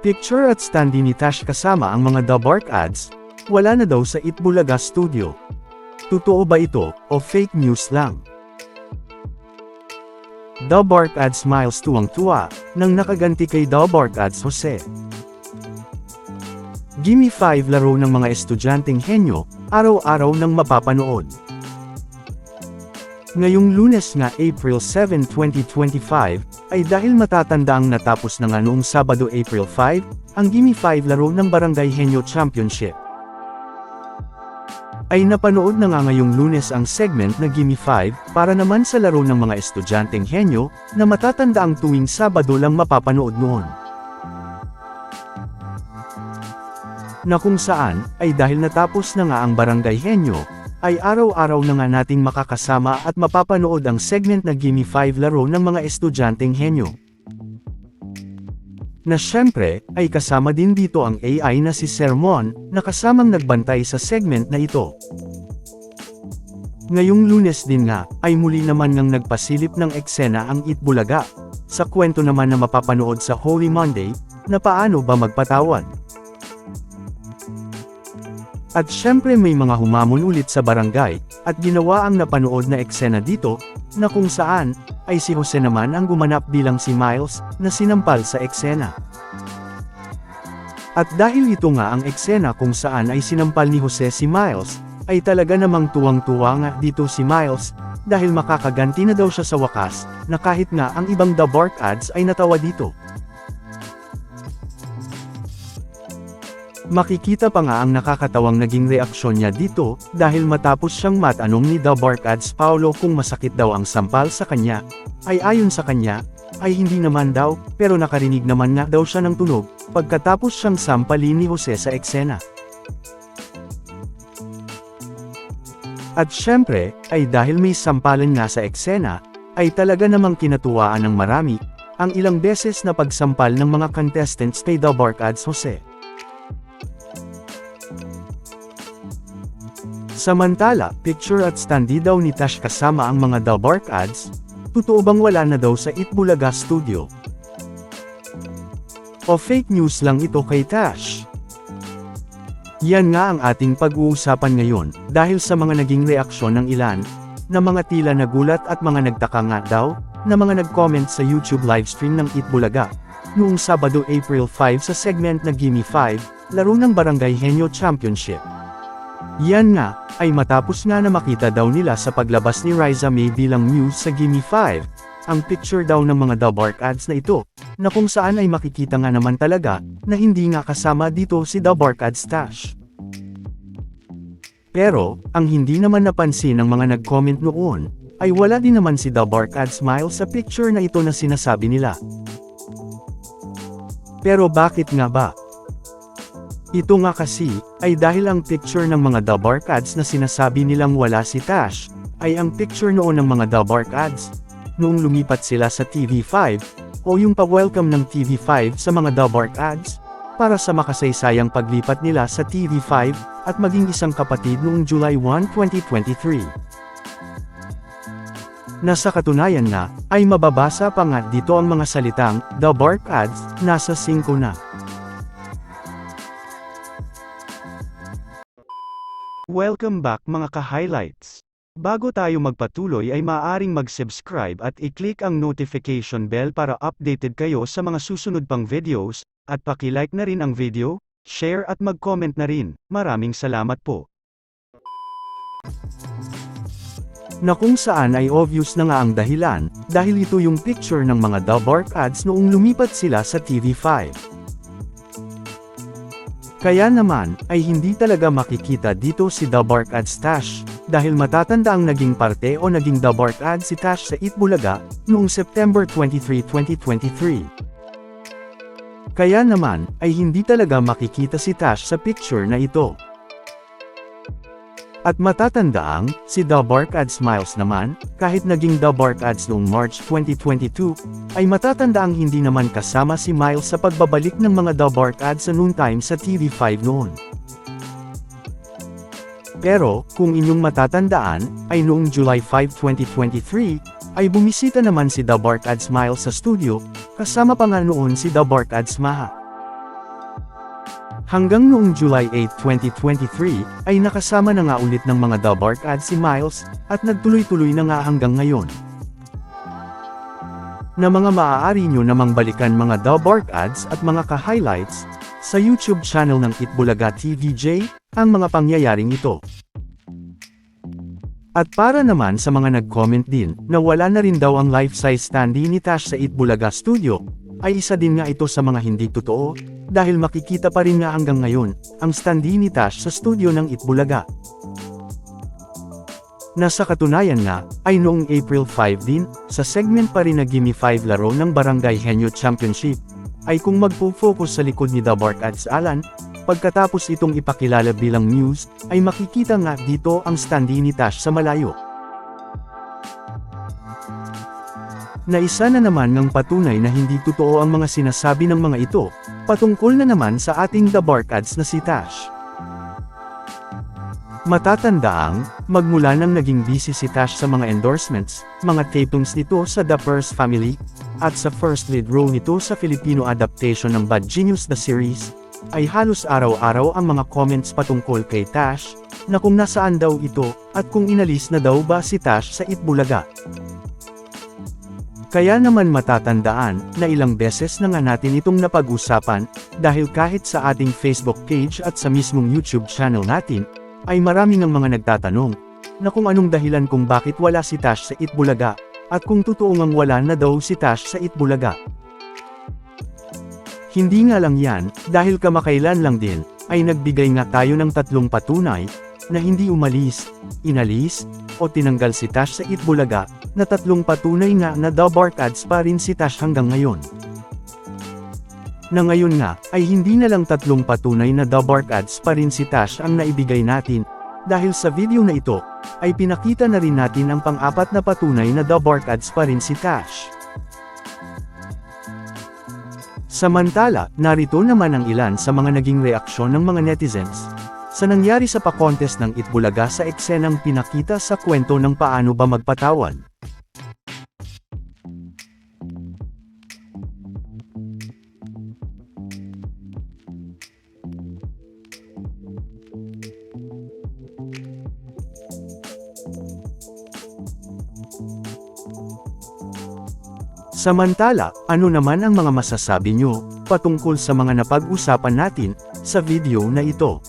Picture at standee ni Tash kasama ang mga The Bark ads, wala na daw sa Itbulaga Studio. Totoo ba ito, o fake news lang? The Bark ads smiles tuwang-tuwa, nang nakaganti kay The Bark ads Jose. Gimme 5 laro ng mga estudyanteng henyo, araw-araw nang mapapanood. Ngayong lunes nga April 7, 2025, ay dahil matatanda ang natapos na nga noong Sabado April 5, ang Gimme 5 laro ng Barangay Henyo Championship. Ay napanood na nga ngayong lunes ang segment na Gimme 5, para naman sa laro ng mga estudyanteng henyo, na matatanda ang tuwing Sabado lang mapapanood noon. Na kung saan, ay dahil natapos na nga ang Barangay Henyo, ay araw-araw na nga nating makakasama at mapapanood ang segment na Gimme 5 laro ng mga estudyanteng henyo. Na syempre, ay kasama din dito ang AI na si Sermon, na kasamang nagbantay sa segment na ito. Ngayong lunes din nga, ay muli naman ngang nagpasilip ng eksena ang Itbulaga, sa kwento naman na mapapanood sa Holy Monday, na paano ba magpatawad. At syempre may mga humamon ulit sa barangay, at ginawa ang napanood na eksena dito, na kung saan, ay si Jose naman ang gumanap bilang si Miles, na sinampal sa eksena. At dahil ito nga ang eksena kung saan ay sinampal ni Jose si Miles, ay talaga namang tuwang-tuwa nga dito si Miles, dahil makakaganti na daw siya sa wakas, na kahit nga ang ibang The Bark ads ay natawa dito. Makikita pa nga ang nakakatawang naging reaksyon niya dito, dahil matapos siyang matanong ni The Bark Ads Paulo kung masakit daw ang sampal sa kanya, ay ayon sa kanya, ay hindi naman daw, pero nakarinig naman nga daw siya ng tunog, pagkatapos siyang sampalin ni Jose sa eksena. At syempre, ay dahil may sampalan nga sa eksena, ay talaga namang kinatuwaan ng marami, ang ilang beses na pagsampal ng mga contestants kay The Bark Ads Jose. Samantala, picture at standee daw ni Tash kasama ang mga The Bark ads, totoo bang wala na daw sa Itbulaga Studio? O fake news lang ito kay Tash? Yan nga ang ating pag-uusapan ngayon, dahil sa mga naging reaksyon ng ilan, na mga tila nagulat at mga nagtaka nga daw, na mga nag-comment sa YouTube livestream ng Itbulaga, noong Sabado April 5 sa segment na Gimme 5, laro ng Barangay Henyo Championship. Yan nga, ay matapos nga na makita daw nila sa paglabas ni Riza May bilang news sa Gimme 5, ang picture daw ng mga The Bark ads na ito, na kung saan ay makikita nga naman talaga, na hindi nga kasama dito si The Bark ads Stash. Pero, ang hindi naman napansin ng mga nag-comment noon, ay wala din naman si The Bark ads Smile sa picture na ito na sinasabi nila. Pero bakit nga ba? Ito nga kasi, ay dahil ang picture ng mga The Bark ads na sinasabi nilang wala si Tash, ay ang picture noon ng mga The Bark ads. Noong lumipat sila sa TV5, o yung pa-welcome ng TV5 sa mga The Bark ads, para sa makasaysayang paglipat nila sa TV5, at maging isang kapatid noong July 1, 2023. Nasa katunayan na, ay mababasa pa nga dito ang mga salitang, The Bark ads, nasa 5 na. Welcome back mga ka-highlights. Bago tayo magpatuloy ay maaaring mag-subscribe at i-click ang notification bell para updated kayo sa mga susunod pang videos, at paki-like na rin ang video, share at mag-comment na rin. Maraming salamat po. Na kung saan ay obvious na nga ang dahilan, dahil ito yung picture ng mga The Bark ads noong lumipat sila sa TV5. Kaya naman, ay hindi talaga makikita dito si The Bark Ads Tash, dahil matatanda ang naging parte o naging The Bark Ads si Tash sa Itbulaga, noong September 23, 2023. Kaya naman, ay hindi talaga makikita si Tash sa picture na ito. At matatandaang, si The Bark Ads Smiles naman, kahit naging The Bark Ads noong March 2022, ay matatandaang hindi naman kasama si Miles sa pagbabalik ng mga The Bark Ads sa noontime sa TV5 noon. Pero, kung inyong matatandaan, ay noong July 5, 2023, ay bumisita naman si The Bark Ads Miles sa studio, kasama pa nga noon si The Bark Ads Maha. Hanggang noong July 8, 2023, ay nakasama na nga ulit ng mga Dubark ads si Miles, at nagtuloy-tuloy na nga hanggang ngayon. Na mga maaari nyo namang balikan mga Dubark ads at mga ka-highlights, sa YouTube channel ng Itbulaga TVJ, ang mga pangyayaring ito. At para naman sa mga nag-comment din, na wala na rin daw ang life-size standee ni Tash sa Itbulaga Studio, ay isa din nga ito sa mga hindi totoo, dahil makikita pa rin nga hanggang ngayon, ang standee ni Tash sa studio ng Itbulaga. Nasa katunayan nga, ay noong April 5 din, sa segment pa rin na Gimme 5 laro ng Barangay Henyo Championship, ay kung magpo-focus sa likod ni The Bark Ads Alan, pagkatapos itong ipakilala bilang news, ay makikita nga dito ang standee ni Tash sa malayo. na isa na naman ng patunay na hindi totoo ang mga sinasabi ng mga ito, patungkol na naman sa ating The Bark Ads na si Tash. Matatandaang, magmula nang naging busy si Tash sa mga endorsements, mga tapings nito sa The First Family, at sa first lead role nito sa Filipino adaptation ng Bad Genius the series, ay halos araw-araw ang mga comments patungkol kay Tash, na kung nasaan daw ito, at kung inalis na daw ba si Tash sa Itbulaga. Kaya naman matatandaan, na ilang beses na nga natin itong napag-usapan, dahil kahit sa ating Facebook page at sa mismong YouTube channel natin, ay marami ng mga nagtatanong, na kung anong dahilan kung bakit wala si Tash sa Itbulaga, at kung totoo ngang wala na daw si Tash sa Itbulaga. Hindi nga lang yan, dahil kamakailan lang din, ay nagbigay nga tayo ng tatlong patunay, na hindi umalis, inalis, o tinanggal si Tash sa Itbulaga, na tatlong patunay nga na The Bark Ads pa rin si Tash hanggang ngayon. Na ngayon nga, ay hindi na lang tatlong patunay na The Bark Ads pa rin si Tash ang naibigay natin, dahil sa video na ito, ay pinakita na rin natin ang pang-apat na patunay na The Bark Ads pa rin si Tash. Samantala, narito naman ang ilan sa mga naging reaksyon ng mga netizens, sa nangyari sa pa-contest ng Itbulaga sa eksenang pinakita sa kwento ng paano ba magpatawad. Samantala, ano naman ang mga masasabi nyo, patungkol sa mga napag-usapan natin, sa video na ito?